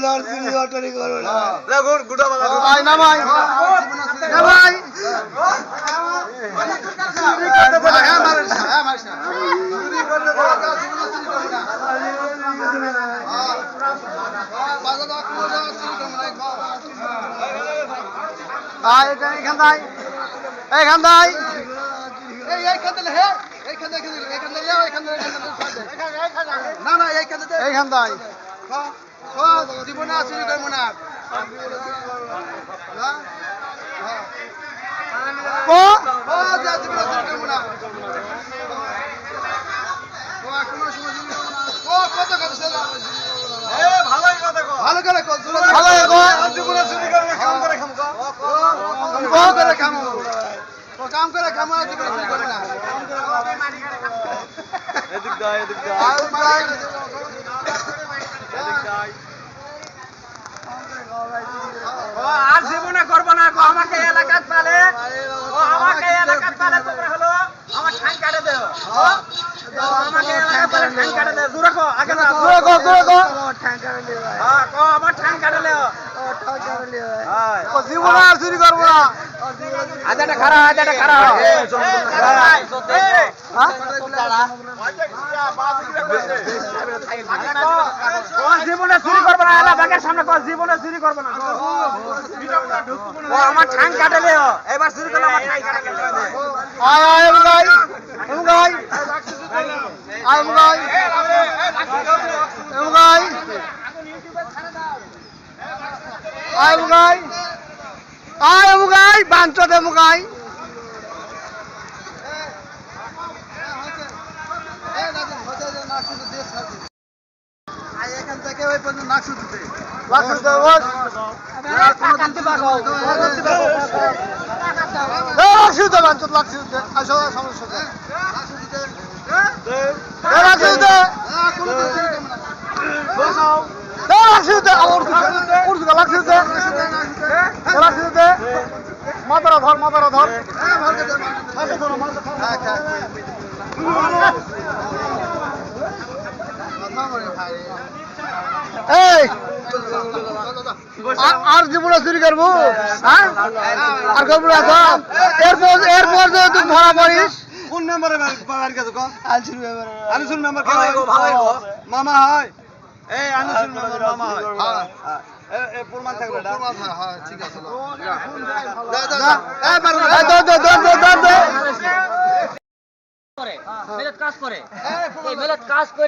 না চুরি অটারি না নামাই হ্যাঁ মারিস না হ্যাঁ মারিস না এখান এখান দাই এই এইখান থেকে হে না না দাই জীবনে চুরি করব না? ভালো করে ভালো করে। জীবনে চুরি করব না কাম করে খামো করে খামো। কাম করে খামো জীবনে চুরি করব না। এদিক দা এদিক দা আর ভাই ও আর জীবনে করব না গো, আমাকে এলাকাত পালে। ও আমাকে এলাকাত পালে তোমরা হলো আমার ঠান কাটে দেও আমাকে এলাকাত পালে ঠান কাটে দেও দূরে কো আগে না দূরে কো, দূরে কো। হ্যাঁ কো আমার ঠান কাটে হ্যাঁ। ও জীবন আর চুরি করব না। চুরি করব সামনে জীবনে চুরি করব না। ও, আমার ঠান কাটে লেও এবার চুরি করলে আমার ঠান কাটে লেও আয় আয় বাঞ্চত এমগাই এখান থেকে ওই পর্যন্ত নাকশু দিতে মাতারা ধর মাতারা ধর মাথা ধরো, মাথা ধরো। এই! আর- জীবনে চুরি করব? হ্যাঁ? আর করব না এরপর এরপর যদি তুই ধরা পড়িস। কোন মেম্বারে বাড়ি গেছে কো আনছিস আনিসুল মেম্বার কে ভালোই গো, মামা হয়। এই আনিসুল মেম্বার মামা হয় হ্যাঁ। এ এ প্রমাণ থাকবে প্রমাণ হ্যাঁ ঠিক আছে যা যা এই দে দে দে দে দে দে করে মেলত কাজ করে। এই মেলত কাজ করে।